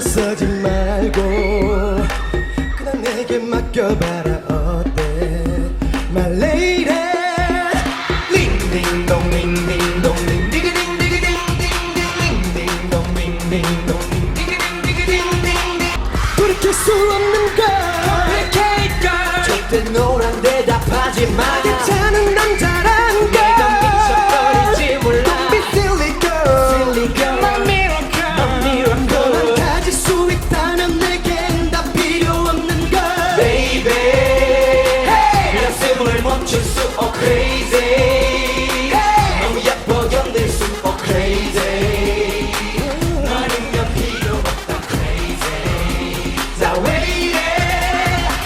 들어서지 말고 그냥 내게 맡겨봐라 어때 My lady 링딩동 링딩동 링디기딩 디기딩 링딩동 링딩동 링디기딩 디기딩 돌이킬 수 없는 걸 Complicate girl 절대 노란 대답하지 마